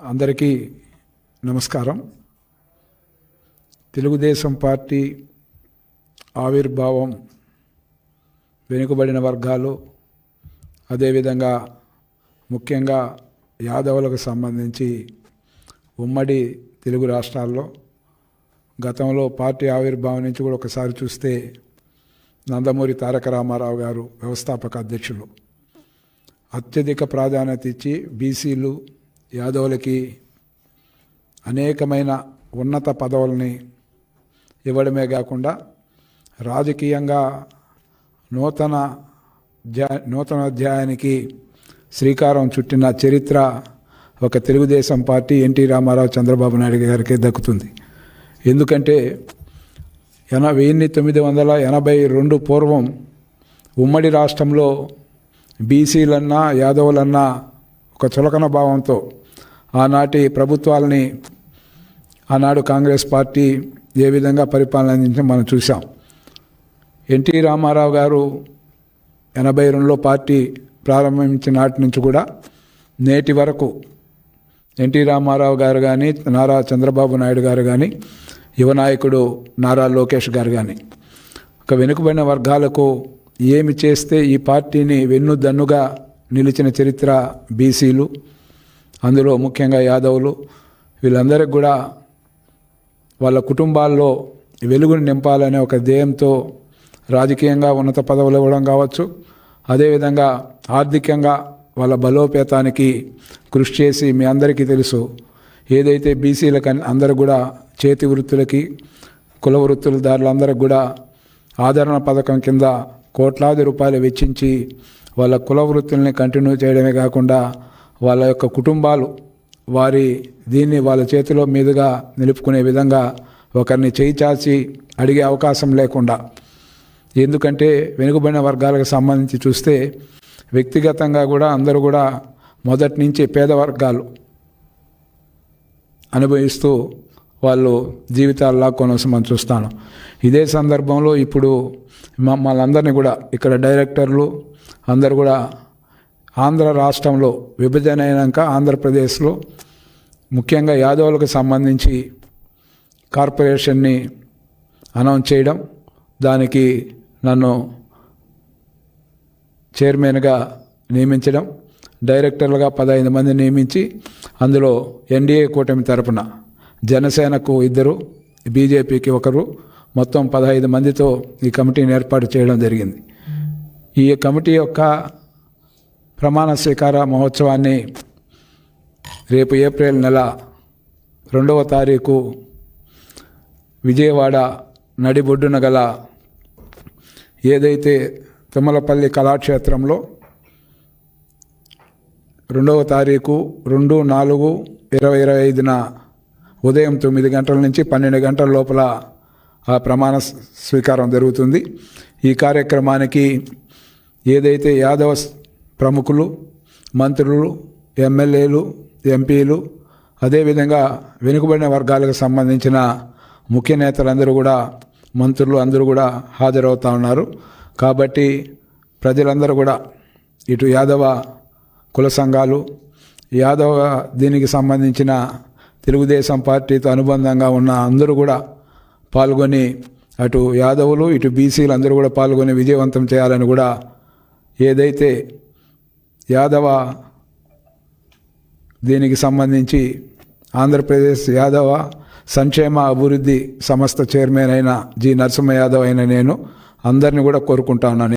అందరికీ నమస్కారం. తెలుగుదేశం పార్టీ ఆవిర్భావం వెనుకబడిన వర్గాలు అదేవిధంగా ముఖ్యంగా యాదవులకు సంబంధించి ఉమ్మడి తెలుగు రాష్ట్రాల్లో గతంలో పార్టీ ఆవిర్భావం నుంచి కూడా ఒకసారి చూస్తే నందమూరి తారక రామారావు గారు వ్యవస్థాపక అధ్యక్షులు. అత్యధిక ప్రాధాన్యత ఇచ్చి బీసీలు యాదవులకి అనేకమైన ఉన్నత పదవుల్ని ఇవ్వడమే కాకుండా రాజకీయంగా నూతన ధ్యా నూతన అధ్యాయానికి శ్రీకారం చుట్టిన చరిత్ర ఒక తెలుగుదేశం పార్టీ ఎన్టీ రామారావు చంద్రబాబు నాయుడు గారికి దక్కుతుంది. ఎందుకంటే ఎన వెయ్యి తొమ్మిది వందల ఎనభై రెండు పూర్వం ఉమ్మడి రాష్ట్రంలో బీసీలన్నా యాదవులన్నా ఒక చులకన భావంతో ఆనాటి ప్రభుత్వాలని ఆనాడు కాంగ్రెస్ పార్టీ ఏ విధంగా పరిపాలన అందించడం మనం చూసాం ఎన్టీ రామారావు గారు ఎనభై రెండులో పార్టీ ప్రారంభించిన నాటి నుంచి కూడా నేటి వరకు ఎన్టీ రామారావు గారు కానీ నారా చంద్రబాబు నాయుడు గారు కానీ యువ నాయకుడు నారా లోకేష్ గారు కానీ ఒక వెనుకబడిన వర్గాలకు ఏమి చేస్తే ఈ పార్టీని వెన్నుదన్నుగా నిలిచిన చరిత్ర బీసీలు అందులో ముఖ్యంగా యాదవులు వీళ్ళందరికి కూడా వాళ్ళ కుటుంబాల్లో వెలుగును నింపాలనే ఒక ధ్యేయంతో రాజకీయంగా ఉన్నత పదవులు ఇవ్వడం కావచ్చు. అదేవిధంగా ఆర్థికంగా వాళ్ళ బలోపేతానికి కృషి చేసి మీ అందరికీ తెలుసు ఏదైతే బీసీలకు అందరూ కూడా చేతి వృత్తులకి కుల వృత్తులదారులందరికీ కూడా ఆదరణ పథకం కింద కోట్లాది రూపాయలు వెచ్చించి వాళ్ళ కుల వృత్తుల్ని కంటిన్యూ చేయడమే కాకుండా వాళ్ళ యొక్క కుటుంబాలు వారి దీన్ని వాళ్ళ చేతిలో మీదుగా నిలుపుకునే విధంగా ఒకరిని చేయి చాచి అడిగే అవకాశం లేకుండా. ఎందుకంటే వెనుకబడిన వర్గాలకు సంబంధించి చూస్తే వ్యక్తిగతంగా కూడా అందరూ కూడా మొదటి నుంచి పేద వర్గాలు అనుభవిస్తూ వాళ్ళు జీవితాల్లా కొనవలసి మనం చూస్తాను. ఇదే సందర్భంలో ఇప్పుడు మమ్మల్ని కూడా ఇక్కడ డైరెక్టర్లు అందరు కూడా ఆంధ్ర రాష్ట్రంలో విభజన అయినాక ఆంధ్రప్రదేశ్లో ముఖ్యంగా యాదవులకు సంబంధించి కార్పొరేషన్ని అనౌన్స్ చేయడం దానికి నన్ను చైర్మన్గా నియమించడం డైరెక్టర్లుగా పదహైదు మంది నియమించి అందులో ఎన్డీఏ కూటమి తరపున జనసేనకు ఇద్దరు బీజేపీకి ఒకరు మొత్తం పదహైదు మందితో ఈ కమిటీని ఏర్పాటు చేయడం జరిగింది. ఈ కమిటీ యొక్క ప్రమాణ స్వీకార మహోత్సవాన్ని రేపు ఏప్రిల్ నెల రెండవ తారీఖు విజయవాడ నడిబొడ్డున గల ఏదైతే తుమ్మలపల్లి కళాక్షేత్రంలో రెండవ తారీఖు రెండు నాలుగు ఇరవై ఇరవై ఐదున ఉదయం తొమ్మిది గంటల నుంచి పన్నెండు గంటల లోపల ఆ ప్రమాణ స్వీకారం జరుగుతుంది. ఈ కార్యక్రమానికి ఏదైతే యాదవ ప్రముఖులు మంత్రులు ఎమ్మెల్యేలు ఎంపీలు అదేవిధంగా వెనుకబడిన వర్గాలకు సంబంధించిన ముఖ్య నేతలందరూ కూడా మంత్రులు అందరూ కూడా హాజరవుతా ఉన్నారు. కాబట్టి ప్రజలందరూ కూడా ఇటు యాదవ కుల సంఘాలు యాదవ దీనికి సంబంధించిన తెలుగుదేశం పార్టీతో అనుబంధంగా ఉన్న అందరూ కూడా పాల్గొని అటు యాదవులు ఇటు బీసీలు అందరూ కూడా పాల్గొని విజయవంతం చేయాలని కూడా ఏదైతే యాదవ దీనికి సంబంధించి ఆంధ్రప్రదేశ్ యాదవ సంక్షేమ అభివృద్ధి సంస్థ చైర్మన్ అయిన జి నరసింహ యాదవ్ అయిన నేను అందరిని కూడా కోరుకుంటా ఉన్నాను.